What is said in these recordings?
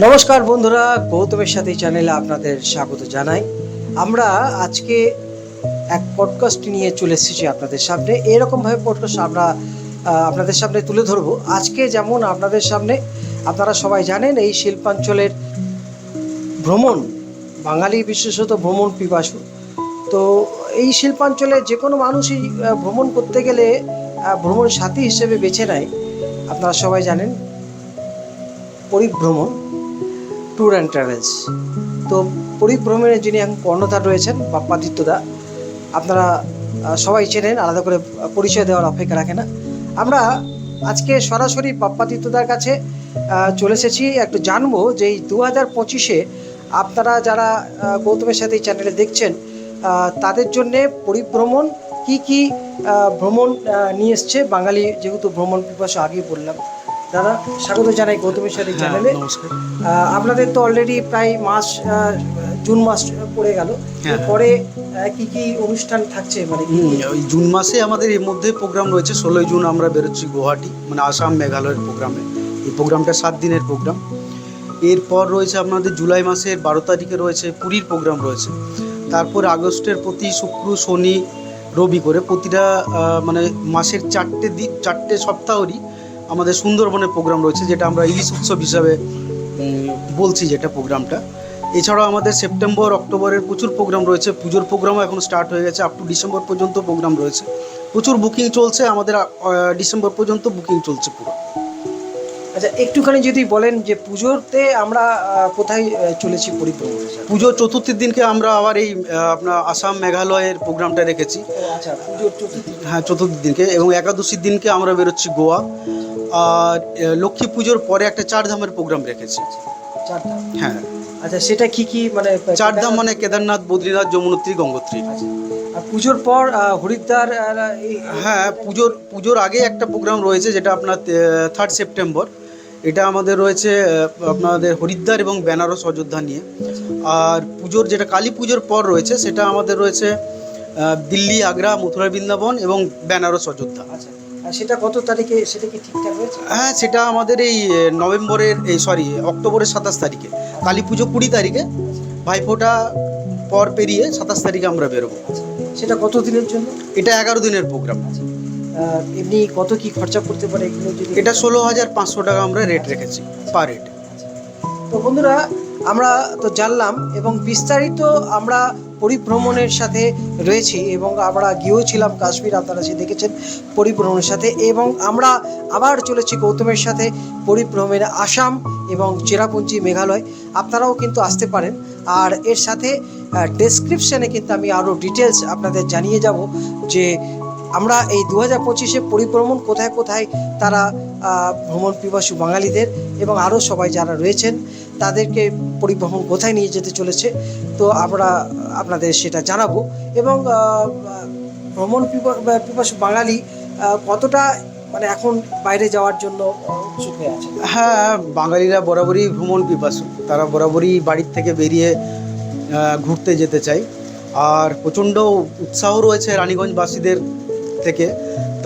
নমস্কার বন্ধুরা, গৌতমের সাথে চ্যানেলে আপনাদের স্বাগত জানাই। আমরা আজকে এক পডকাস্ট নিয়ে চলে এসেছি আপনাদের সামনে। এরকমভাবে পডকাস্ট আমরা আপনাদের সামনে তুলে ধরবো। আজকে যেমন আপনাদের সামনে, আপনারা সবাই জানেন, এই শিল্পাঞ্চলের ভ্রমণ, বাঙালি বিশেষত ভ্রমণ পিপাসু। তো এই শিল্পাঞ্চলে যে কোনো মানুষই ভ্রমণ করতে গেলে ভ্রমণ সাথী হিসেবে বেছে নেয়। আপনারা সবাই জানেন, পরিভ্রমণ। ট্যুর অ্যান্ড ট্রাভেলস তো পরিভ্রমণের যিনি এখন কর্ণধার রয়েছেন বাপ্পাদিত্যদা আপনারা সবাই চেনেন, আলাদা করে পরিচয় দেওয়ার অপেক্ষা রাখে না। আমরা আজকে সরাসরি বাপ্পাদিত্যদার কাছে চলে এসেছি। একটু জানব যে এই দু হাজার পঁচিশে আপনারা যারা গৌতমের সাথে এই চ্যানেলে দেখছেন তাদের জন্যে পরিভ্রমণ কি কি ভ্রমণ নিয়ে এসছে? বাঙালি যেহেতু ভ্রমণ পিপাসা আগেই বললাম। দাদা স্বাগত জানাই গৌতমের সাথে হ্যাঁ, চ্যানেলে আপনাদের তো অলরেডি প্রায় মাস জুন মাস পড়ে গেল। হ্যাঁ। পরে কি কি অনুষ্ঠান থাকছে? মানে ওই জুন মাসে আমাদের এর মধ্যে প্রোগ্রাম রয়েছে। ষোলোই জুন আমরা বেরোচ্ছি গুয়াহাটি মানে আসাম মেঘালয়ের প্রোগ্রামে এই প্রোগ্রামটা সাত দিনের প্রোগ্রাম এরপর রয়েছে আপনাদের জুলাই মাসের বারো তারিখে রয়েছে পুরীর প্রোগ্রাম রয়েছে। তারপর আগস্টের প্রতি শুক্র শনি রবি করে প্রতিটা মানে মাসের চারটে দিন চারটে সপ্তাহরই আমাদের সুন্দরবনের প্রোগ্রাম রয়েছে যেটা আমরা ইলিশ উৎসব হিসাবে বলছি যেটা প্রোগ্রামটা এছাড়াও আমাদের সেপ্টেম্বর অক্টোবরের প্রচুর প্রোগ্রাম রয়েছে। পুজোর প্রোগ্রামও এখন স্টার্ট হয়ে গেছে আপ টু ডিসেম্বর পর্যন্ত প্রোগ্রাম রয়েছে। প্রচুর বুকিং চলছে আমাদের ডিসেম্বর পর্যন্ত বুকিং চলছে পুরো। আচ্ছা একটুখানি যদি বলেন যে পুজোতে আমরা কোথায় চলেছি পরিভ্রমণ পুজোর চতুর্থীর দিনকে আমরা আবার এই আপনার আসাম মেঘালয়ের প্রোগ্রামটা রেখেছি আচ্ছা পুজোর চতুর্থী হ্যাঁ চতুর্থীর দিনকে এবং একাদশীর দিনকে আমরা বেরোচ্ছি গোয়া। লক্ষ্মী পুজোর পরে একটা চারধামের প্রোগ্রাম রেখেছি। চারটা হ্যাঁ। আচ্ছা সেটা কি কি মানে চারধাম মানে কেদারনাথ? বদ্রীনাথ যমুনোত্রী গঙ্গোত্রী আচ্ছা। আর পুজোর পর হরিদ্বার হ্যাঁ পুজোর পুজোর আগে একটা প্রোগ্রাম রয়েছে যেটা আপনার থার্ড সেপ্টেম্বর এটা আমাদের রয়েছে আপনাদের হরিদ্বার এবং বেনারস অযোধ্যা নিয়ে। আর পুজোর যেটা কালী পুজোর পর রয়েছে সেটা আমাদের রয়েছে দিল্লি আগ্রা মথুরা বৃন্দাবন এবং বেনারস অযোধ্যা। আচ্ছা। আর সেটা কত তারিখে সেটা কি ঠিকঠাক হয়েছে? হ্যাঁ সেটা আমাদের এই নভেম্বরের এই সরি অক্টোবরের সাতাশ তারিখে। কালী পুজো কুড়ি তারিখে। ভাইফোঁটা পর পেরিয়ে সাতাশ তারিখে আমরা বেরোবো। আচ্ছা সেটা কত দিনের জন্য? এটা এগারো দিনের প্রোগ্রাম আচ্ছা। এমনি কত কি খরচা করতে পারে এগুলো যদি এটা ষোলো হাজার পাঁচশো টাকা আমরা রেট রেখেছি পার রেট তো বন্ধুরা আমরা তো জানলাম এবং বিস্তারিত আমরা পরিভ্রমণের সাথে রয়েছি এবং আমরা গিয়েওছিলাম কাশ্মীর, আপনারা সে দেখেছেন পরিভ্রমণের সাথে এবং আমরা আবার চলেছি গৌতমের সাথে, পরিভ্রমণের আসাম এবং চেরাপুঞ্জি মেঘালয়। আপনারাও কিন্তু আসতে পারেন। আর এর সাথে ডেসক্রিপশানে কিন্তু আমি আরও ডিটেলস আপনাদের জানিয়ে যাব যে আমরা এই দু হাজার পঁচিশে পরিভ্রমণ কোথায় কোথায়, তারা ভ্রমণ পিপাসু বাঙালিদের এবং আরও সবাই যারা রয়েছেন। তাদেরকে পরিবহন কোথায় নিয়ে যেতে চলেছে, তো আমরা আপনাদের সেটা জানাব। এবং ভ্রমণ পিপাসু বাঙালি কতটা মানে এখন বাইরে যাওয়ার জন্য আছে হ্যাঁ বাঙালিরা বরাবরই ভ্রমণ পিপাসু। তারা বরাবরই বাড়ির থেকে বেরিয়ে ঘুরতে যেতে চায়। আর প্রচণ্ড উৎসাহ রয়েছে রানীগঞ্জবাসীদের। থেকে।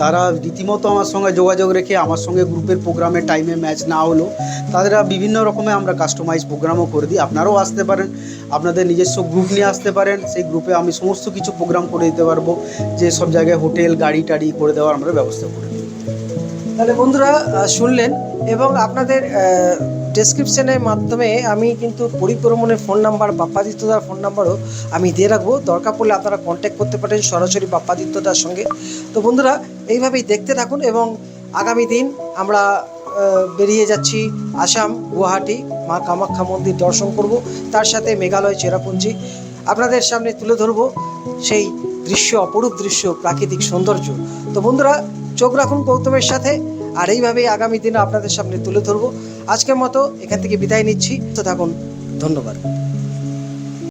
তারা রীতিমতো আমার সঙ্গে যোগাযোগ রেখে আমার সঙ্গে গ্রুপের প্রোগ্রামে টাইমে ম্যাচ না হলো। তারা বিভিন্ন রকমে আমরা কাস্টমাইজ প্রোগ্রামও করে দিই। আপনারাও আসতে পারেন, আপনাদের নিজস্ব গ্রুপ নিয়ে আসতে পারেন। সেই গ্রুপে আমি সমস্ত কিছু প্রোগ্রাম করে দিতে পারব। যে সব জায়গায় হোটেল গাড়ি টাড়ি করে দেওয়ার আমরা ব্যবস্থা করে দিই। তাহলে বন্ধুরা শুনলেন এবং আপনাদের ডেসক্রিপশনের মাধ্যমে আমি কিন্তু পরিভ্রমণের ফোন নাম্বার বাপ্পাদিত্যদার ফোন নাম্বারও আমি দিয়ে রাখব। দরকার পড়লে আপনারা কন্ট্যাক্ট করতে পারেন সরাসরি বাপ্পাদিত্যদার সঙ্গে। তো বন্ধুরা, এইভাবেই দেখতে থাকুন এবং আগামী দিন আমরা বেরিয়ে যাচ্ছি আসাম, গুয়াহাটি, মা কামাখ্যা মন্দির দর্শন করব। তার সাথে মেঘালয়, চেরাপুঞ্জি। আপনাদের সামনে তুলে ধরবো সেই দৃশ্য, অপরূপ দৃশ্য, প্রাকৃতিক সৌন্দর্য। তো বন্ধুরা, চোখ রাখুন গৌতমের সাথে। আর এইভাবেই আগামী দিনে আপনাদের সামনে তুলে ধরবো। আজকের মতো এখান থেকে বিদায় নিচ্ছি। তো থাকুন। ধন্যবাদ।